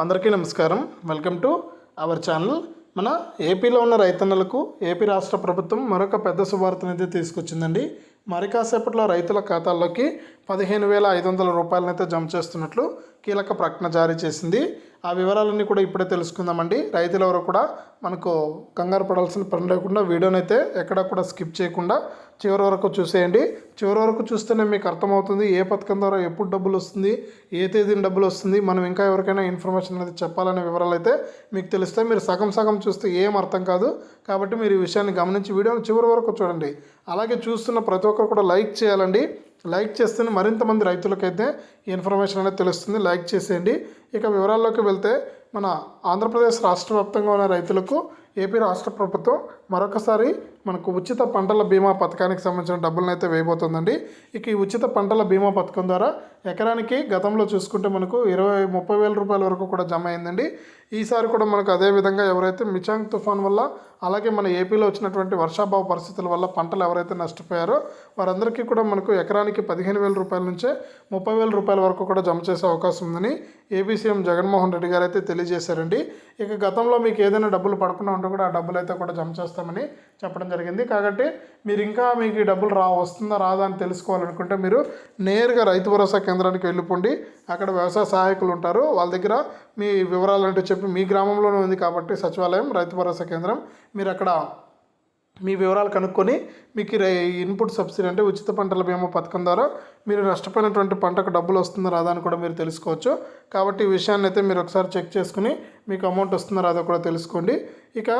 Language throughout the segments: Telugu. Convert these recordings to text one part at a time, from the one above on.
అందరికీ నమస్కారం. Welcome to our channel. మన ఏపీలో ఉన్న రైతన్నలకు ఏపీ రాష్ట్ర ప్రభుత్వం మరొక పెద్ద శుభార్తనైతే తీసుకొచ్చిందండి. మరి కాసేపట్లో రైతుల ఖాతాల్లోకి పదిహేను వేల ఐదు వందల రూపాయలనైతే జమ చేస్తున్నట్లు కీలక ప్రకటన జారీ చేసింది. ఆ వివరాలన్నీ కూడా ఇప్పుడే తెలుసుకుందామండి. రైతులు ఎవరు కూడా మనకు కంగారు పడాల్సిన పని లేకుండా వీడియోనైతే ఎక్కడా కూడా స్కిప్ చేయకుండా చివరి వరకు చూసేయండి. చివరి వరకు చూస్తేనే మీకు అర్థమవుతుంది ఏ పథకం ద్వారా ఎప్పుడు డబ్బులు వస్తుంది ఏ తేదీన డబ్బులు వస్తుంది. మనం ఇంకా ఎవరికైనా ఇన్ఫర్మేషన్ అనేది చెప్పాలనే వివరాలు అయితే మీకు తెలిస్తే మీరు సగం సగం చూస్తే ఏం అర్థం కాదు. కాబట్టి మీరు ఈ విషయాన్ని గమనించి వీడియోని చివరి వరకు చూడండి. అలాగే చూస్తున్న ప్రతి ఒక్కరు కూడా లైక్ చేయాలండి. లైక్ చేస్తేనే మరింత మంది రైతులకైతే ఈ ఇన్ఫర్మేషన్ అనేది తెలుస్తుంది. లైక్ చేసేయండి. ఇక వివరాల్లోకి వెళ్తే మన ఆంధ్రప్రదేశ్ రాష్ట్ర వ్యాప్తంగా ఉన్న రైతులకు ఏపీ రాష్ట్ర ప్రభుత్వం మరొకసారి మనకు ఉచిత పంటల బీమా పథకానికి సంబంధించిన డబ్బులను అయితే వేయబోతుందండి. ఇక ఈ ఉచిత పంటల బీమా పథకం ద్వారా ఎకరానికి గతంలో చూసుకుంటే మనకు ఇరవై ముప్పై వేల రూపాయల వరకు కూడా జమ అయిందండి. ఈసారి కూడా మనకు అదే విధంగా ఎవరైతే మిచాంగ్ తుఫాన్ వల్ల అలాగే మన ఏపీలో వచ్చినటువంటి వర్షాభావ పరిస్థితుల వల్ల పంటలు ఎవరైతే నష్టపోయారో వారందరికీ కూడా మనకు ఎకరానికి పదిహేను వేల రూపాయల నుంచే ముప్పై వేల రూపాయల వరకు కూడా జమ చేసే అవకాశం ఉందని ఏపీ సీఎం జగన్మోహన్ రెడ్డి గారు అయితే తెలియజేశారండి. ఇక గతంలో మీకు ఏదైనా డబ్బులు పడకుండా ఉంటే కూడా ఆ డబ్బులు అయితే కూడా జమ చేస్తామని చెప్పడం జరిగింది జరిగింది. కాబట్టి మీరు ఇంకా మీకు ఈ డబ్బులు రా వస్తుందా రాదా అని తెలుసుకోవాలనుకుంటే మీరు నేరుగా రైతు భరోసా కేంద్రానికి వెళ్ళిపోండి. అక్కడ వ్యవసాయ సహాయకులు ఉంటారు. వాళ్ళ దగ్గర మీ వివరాలు అంటే చెప్పి మీ గ్రామంలోనే ఉంది కాబట్టి సచివాలయం రైతు భరోసా కేంద్రం. మీరు అక్కడ మీ వివరాలు కనుక్కొని మీకు ఇన్పుట్ సబ్సిడీ అంటే ఉచిత పంటల బీమా పథకం ద్వారా మీరు నష్టపోయినటువంటి పంటకు డబ్బులు వస్తుందా రాదా అని కూడా మీరు తెలుసుకోవచ్చు. కాబట్టి ఈ విషయాన్ని అయితే మీరు ఒకసారి చెక్ చేసుకుని మీకు అమౌంట్ వస్తుందా రాదా కూడా తెలుసుకోండి. ఇక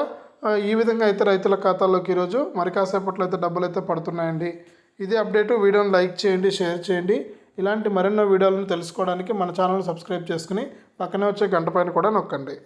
ఈ విధంగా అయితే రైతుల ఖాతాల్లోకి ఈరోజు మరి కాసేపట్లో అయితే డబ్బులు అయితే పడుతున్నాయండి. ఇదే అప్డేటు. వీడియోని లైక్ చేయండి షేర్ చేయండి. ఇలాంటి మరెన్నో వీడియోలను తెలుసుకోవడానికి మన ఛానల్ సబ్స్క్రైబ్ చేసుకుని పక్కనే వచ్చే గంట పైన కూడా నొక్కండి.